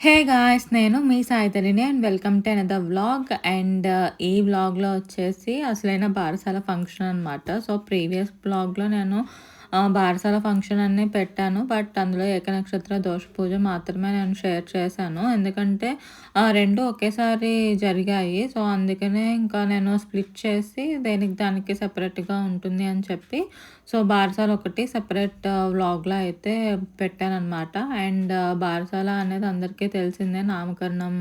హే guys నేను మీ సాయితరిని and welcome to another vlog. And ఈ వ్లాగ్లో వచ్చేసి అసలైన బారసాల ఫంక్షన్ అనమాట సో ప్రీవియస్ బ్లాగ్లో నేను బారసాల ఫంక్షన్ అన్నీ పెట్టాను. బట్ అందులో ఏకనక్షత్ర దోష పూజ మాత్రమే నేను షేర్ చేశాను. ఎందుకంటే ఆ రెండు ఒకేసారి జరిగాయి. సో అందుకనే ఇంకా నేను స్ప్లిట్ చేసి దేనికి దానికి సెపరేట్గా ఉంటుంది అని చెప్పి సో బారసాల ఒకటి సెపరేట్ వ్లాగ్లో అయితే పెట్టానన్నమాట. అండ్ బారసాల అనేది అందరికీ తెలిసిందే నామకరణం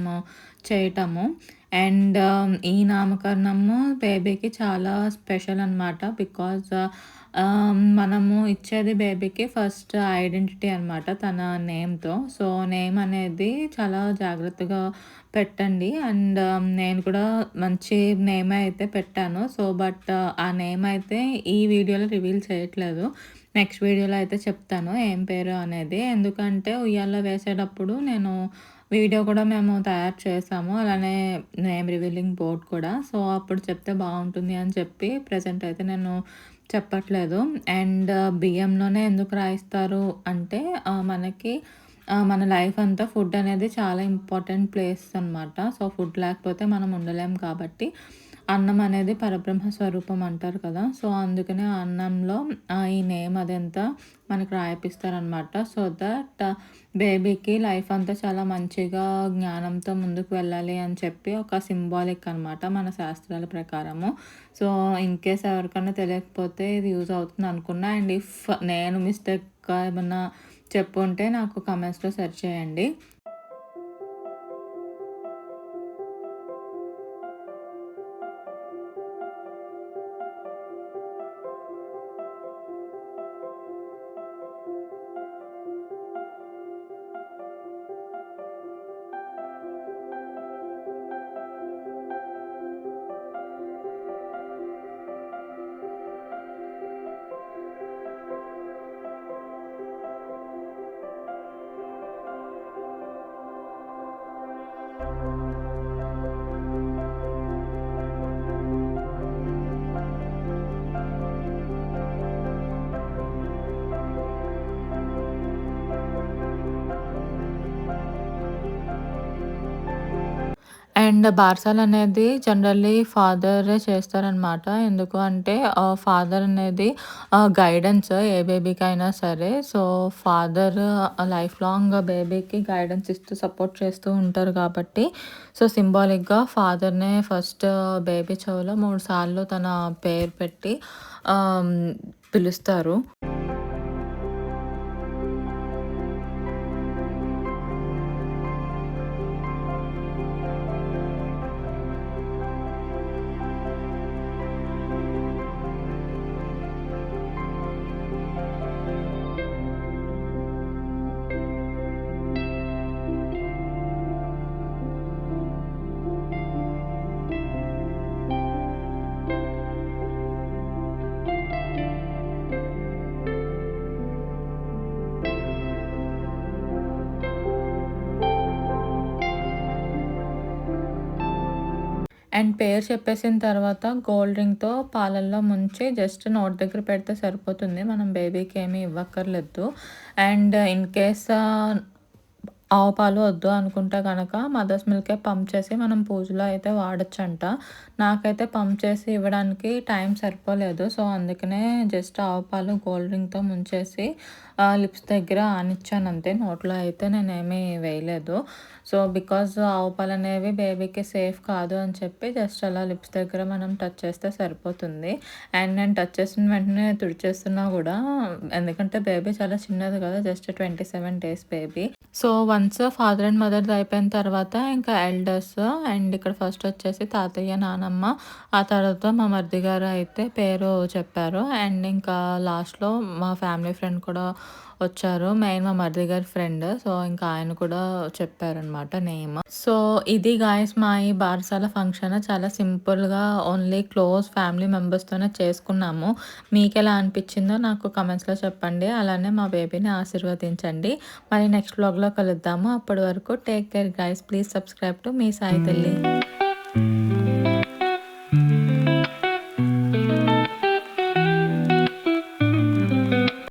చేయటము. అండ్ um, ఈ నామకరణము బేబీకి చాలా స్పెషల్ అనమాట బికాజ్ um, మనము ఇచ్చేది బేబీకి ఫస్ట్ ఐడెంటిటీ అనమాట తన నేమ్తో. సో నేమ్ అనేది చాలా జాగ్రత్తగా పెట్టండి. అండ్ um, నేను కూడా మంచి నేమ్ అయితే పెట్టాను. సో బట్ uh, ఆ నేమ్ అయితే ఈ వీడియోలో రివీల్ చేయట్లేదు. నెక్స్ట్ వీడియోలో అయితే చెప్తాను ఏం పేరు అనేది. ఎందుకంటే ఉయ్యాల్లో వేసేటప్పుడు నేను వీడియో కూడా మేము తయారు చేసాము. అలానే నేమ్ రివీలింగ్ బోర్డ్ కూడా. సో అప్పుడు చెప్తే బాగుంటుంది అని చెప్పి ప్రజెంట్ అయితే నేను చెప్పట్లేదు. అండ్ బియ్యంలోనే ఎందుకు రాయిస్తారు అంటే మనకి మన లైఫ్ అంతా ఫుడ్ అనేది చాలా ఇంపార్టెంట్ ప్లేస్ అనమాట సో ఫుడ్ లేకపోతే మనం ఉండలేం కాబట్టి. అన్నం అనేది పరబ్రహ్మ స్వరూపం అంటారు కదా. సో అందుకనే అన్నంలో ఈ నేమ్ అదంతా మనకు రాయిపిస్తారనమాట సో దట్ బేబీకి లైఫ్ అంతా చాలా మంచిగా జ్ఞానంతో ముందుకు వెళ్ళాలి అని చెప్పి ఒక సింబాలిక్ అనమాట మన శాస్త్రాల ప్రకారము. సో ఇన్ కేస్ ఎవరికైనా తెలియకపోతే ఇది యూజ్ అవుతుంది అనుకున్నా అండ్ ఇఫ్ నేను మిస్టేక్గా ఏమన్నా చెప్పుంటే నాకు కమెంట్స్లో సెర్చ్ చేయండి. అండ్ బార్సల్ అనేది జనరల్లీ ఫాదరే చేస్తారనమాట ఎందుకు అంటే ఫాదర్ అనేది గైడెన్స్ ఏ బేబీకి అయినా సరే. సో ఫాదర్ లైఫ్ లాంగ్ బేబీకి గైడెన్స్ ఇస్తూ సపోర్ట్ చేస్తూ ఉంటారు కాబట్టి. సో సింబాలిక్గా ఫాదర్నే ఫస్ట్ బేబీ చెవులో మూడు సార్లు తన పేరు పెట్టి పిలుస్తారు. అండ్ పేరు చెప్పేసిన తర్వాత గోల్డ్ రింగ్తో పాలల్లో ముంచి జస్ట్ నోట్ దగ్గర పెడితే సరిపోతుంది. మనం బేబీకి ఏమీ ఇవ్వక్కర్లేదు. అండ్ ఇన్ కేస్ ఆవు పాలు వద్దు అనుకుంటే కనుక మదర్స్ మిల్కే పంప్ చేసి మనం పూజలో అయితే వాడచ్చంట. నాకైతే పంప్ చేసి ఇవ్వడానికి టైం సరిపోలేదు. సో అందుకనే జస్ట్ ఆవు పాలు కోల్డ్ డ్రింక్తో ముంచేసి లిప్స్ దగ్గర ఆనిచ్చాను అంతే. నోట్లో అయితే నేనేమీ వేయలేదు. సో బికాజ్ ఆవు పాలు అనేవి బేబీకి సేఫ్ కాదు అని చెప్పి జస్ట్ అలా లిప్స్ దగ్గర మనం టచ్ చేస్తే సరిపోతుంది. అండ్ నేను టచ్ చేసిన వెంటనే తుడిచేస్తున్నా కూడా ఎందుకంటే బేబీ చాలా చిన్నది కదా just twenty seven days baby. So once father and మదర్ది అయిపోయిన తర్వాత ఇంకా ఎల్డర్స్ అండ్ ఇక్కడ ఫస్ట్ వచ్చేసి తాతయ్య నానమ్మ ఆ తర్వాత మా మరిది గారు అయితే పేరు చెప్పారు. అండ్ ఇంకా లాస్ట్లో మా ఫ్యామిలీ ఫ్రెండ్ కూడా వచ్చారు. మెయిన్ మా మరిది గారి ఫ్రెండ్ సో ఇంకా ఆయన కూడా చెప్పారనమాట నేమ్ సో ఇది గాయస్ మా ఈ బారసాల ఫంక్షన్ చాలా సింపుల్గా ఓన్లీ క్లోజ్ ఫ్యామిలీ మెంబర్స్తోనే చేసుకున్నాము. మీకు ఎలా అనిపించిందో నాకు కమెంట్స్లో చెప్పండి. అలానే మా బేబీని ఆశీర్వదించండి. మరి నెక్స్ట్ బ్లాగ్లో కలుద్దాము. అప్పటి వరకు take care guys please subscribe to మీ సాయి తల్లి. Hmm.